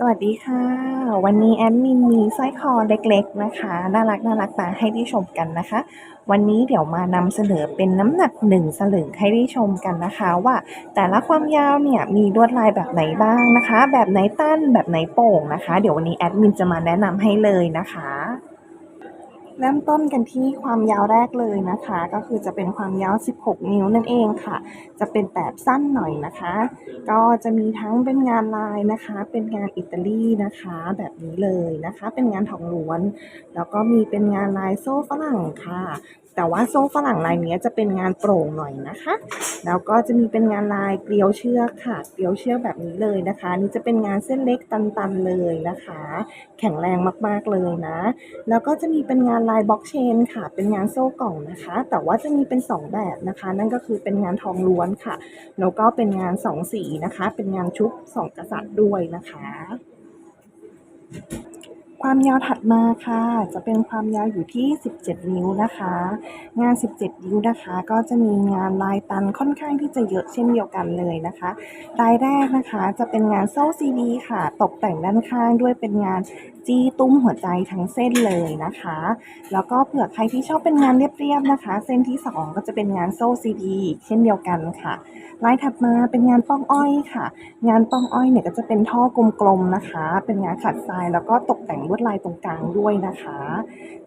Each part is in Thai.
สวัสดีค่ะ วันนี้แอดมินมีสร้อยคอเล็กๆนะคะ น่ารักน่ารักมาให้ได้ชมกันนะคะ วันนี้เดี๋ยวมานำเสนอเป็นน้ำหนักหนึ่งสลึงให้ได้ชมกันนะคะ ว่าแต่ละความยาวเนี่ยมีลวดลายแบบไหนบ้างนะคะ แบบไหนตั้นแบบไหนโป่งนะคะ เดี๋ยววันนี้แอดมินจะมาแนะนำให้เลยนะคะ เริ่มต้นกันที่ความยาวแรกเลยนะคะ ก็คือจะเป็นความยาว 16 นิ้วนั่นเองค่ะ จะเป็นแบบสั้นหน่อยนะคะ ก็จะมีทั้งเป็นงานลายนะคะ เป็นงานอิตาลีนะคะ แบบนี้เลยนะคะ เป็นงานทองล้วน แล้วก็มีเป็นงานลายโซ่ฝรั่งค่ะ แต่ว่าโซ่ฝรั่งลายเนี้จะเป็นงานโปร่งหน่อยนะคะ แล้วก็จะมีเป็นงานลายเกลียวเชือกค่ะ เกลียวเชือกแบบนี้เลยนะคะ นี่จะเป็นงานเส้นเล็กตันๆเลยนะคะ แข็งแรงมากๆเลยนะ แล้วก็จะมีเป็นงานลายบล็อกเชนค่ะ เป็นงานโซ่กล่องนะคะ แต่ว่าจะมีเป็น 2 แบบนะคะ นั่นก็คือเป็นงานทองล้วนค่ะ แล้วก็เป็นงาน 2 สีนะคะ เป็นงานชุบสองกษัตริย์ด้วยนะคะ ความยาวถัดมาค่ะ จะเป็นความยาวอยู่ที่ 17 นิ้วนะคะ งาน 17 นิ้วนะคะ ก็จะมีงานลายตันค่อนข้างที่จะเยอะเช่นเดียวกันเลยนะคะรายแรกนะคะจะเป็นงานโซ่ซีดีค่ะ ตกแต่งด้านข้างด้วยเป็นงานจี้ตุ้มหัวใจทั้งเส้นเลยนะคะ แล้วก็เผื่อใครที่ชอบเป็นงานเรียบๆนะคะ เส้นที่ 2 ก็จะเป็นงานโซ่ซีดีเช่นเดียวกันค่ะลายถัดมาเป็นงานป้องอ้อยค่ะ งานป้องอ้อยเนี่ยก็จะเป็นท่อกลมๆนะคะ เป็นงานขัดทรายแล้วก็ตกแต่งลวดลายตรงกลางด้วยนะคะ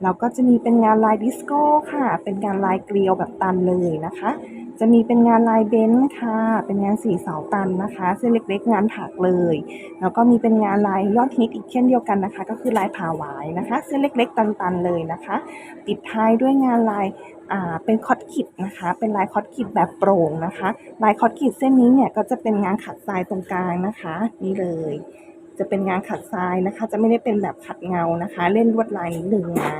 แล้วก็จะมีเป็นงานลายดิสโก้ค่ะ เป็นงานลายเกลียวแบบตันเลยนะคะ จะมีเป็นงานลายเบนซ์ค่ะ เป็นงานสีเสาตันนะคะ เส้นเล็กๆ งานถักเลย แล้วก็มีเป็นงานลายยอดฮิตอีกเช่นเดียวกันนะคะ ก็คือลายผาหวายนะคะ เส้นเล็กๆ ตันๆเลยนะคะ ปิดท้ายด้วยงานลายเป็นคอตคิดนะคะ เป็นลายคอตคิดแบบโปร่งนะคะ ลายคอตคิดเส้นนี้เนี่ยก็จะเป็นงานขัดทรายตรงกลางนะคะ นี่เลย จะเป็นงานขัดทรายนะคะ จะไม่ได้เป็นแบบขัดเงานะคะ เล่นลวดลายนิดหนึ่งนะ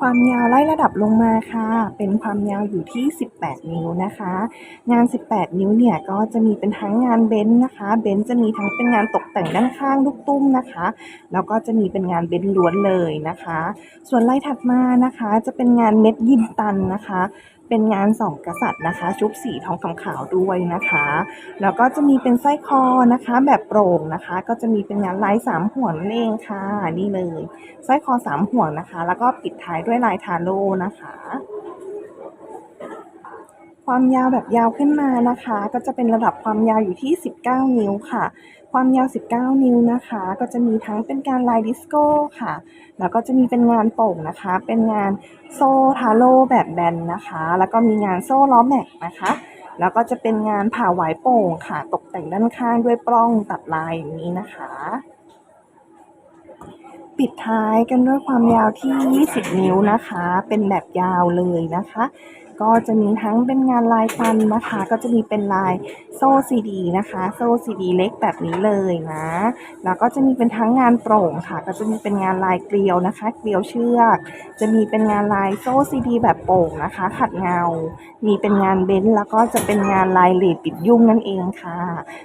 ความยาวไล่ระดับลงมาค่ะ เป็นความยาวอยู่ที่ 18 นิ้วนะคะ งาน 18 นิ้วเนี่ยก็จะมีเป็นทั้งงานเบนซ์นะคะ เบนซ์จะมีทั้งเป็นงานตกแต่งด้านข้างลูกตุ้มนะคะ แล้วก็จะมีเป็นงานเบนซ์ล้วนเลยนะคะ ส่วนไล่ถัดมานะคะ จะเป็นงานเม็ดยินตันนะคะ เป็นงานสองกษัตริย์นะคะ ชุบสีทองคำขาวด้วยนะคะ แล้วก็จะมีเป็นสร้อยคอนะคะ แบบโปร่งนะคะ ก็จะมีเป็นงานลายสามห่วงนั่นเองค่ะนี่เลยสร้อยคอสามห่วงนะคะ แล้วก็ปิดท้ายด้วยลายทาโร่นะคะความยาวแบบยาวขึ้นมานะคะ ก็จะเป็นระดับความยาวอยู่ที่ 19 นิ้วค่ะ ความยาว 19 นิ้วนะคะ ก็จะมีทั้งเป็นการลายดิสโก้ค่ะ แล้วก็จะมีเป็นงานโป่งนะคะ เป็นงานโซ่ทาโร่แบบแบนนะคะ แล้วก็มีงานโซ่ล้อแม็กนะคะ แล้วก็จะเป็นงานผ่าหวโป่งค่ะ ตกแต่งด้านข้างด้วยปล้องตัดลายอย่างนี้นะคะ ปิดท้ายกันด้วยความยาวที่ 20 นิ้วนะคะ เป็นแบบยาวเลยนะคะ ก็จะมีทั้งเป็นงานลายตันนะคะ ก็จะมีเป็นลายโซ่ซีดีนะคะ โซ่ซีดีเล็กแบบนี้เลยนะ แล้วก็จะมีเป็นทั้งงานโปร่งค่ะ ก็จะมีเป็นงานลายเกลียวนะคะ เกลียวเชือก จะมีเป็นงานลายโซ่ซีดีแบบโปร่งนะคะ ขัดเงา มีเป็นงานเบนซ์แล้วก็จะเป็นงานลายเลดปิดยุ่งนั่นเองค่ะ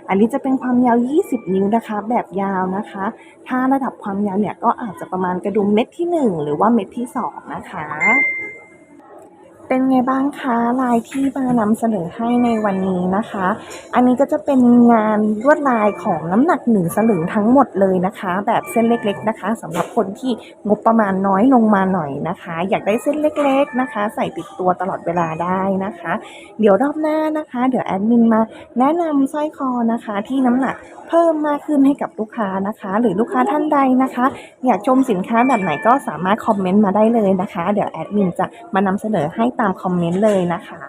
อันนี้จะเป็นความยาว 20 นิ้วนะคะ แบบยาวนะคะ ถ้าระดับความยาวเนี่ยก็อาจจะประมาณกระดุมเม็ดที่ 1 หรือว่าเม็ดที่ 2 นะคะ เป็นไงบ้างคะลายที่มานำเสนอให้ในวันนี้นะคะ อันนี้ก็จะเป็นงานลวดลายของน้ำหนักหนึ่งสลึงทั้งหมดเลยนะคะ แบบเส้นเล็กๆนะคะสำหรับคนที่งบประมาณน้อยลงมาหน่อยนะคะ อยากได้เส้นเล็กๆนะคะ ใส่ติดตัวตลอดเวลาได้นะคะ เดี๋ยวรอบหน้านะคะ เดี๋ยวแอดมินมาแนะนำสร้อยคอนะคะที่น้ำหนักเพิ่มมากขึ้นให้กับลูกค้านะคะ หรือลูกค้าท่านใดนะคะ อยากชมสินค้าแบบไหนก็สามารถคอมเมนต์มาได้เลยนะคะ เดี๋ยวแอดมินจะมานำเสนอให้ตามคอมเมนต์เลยนะคะ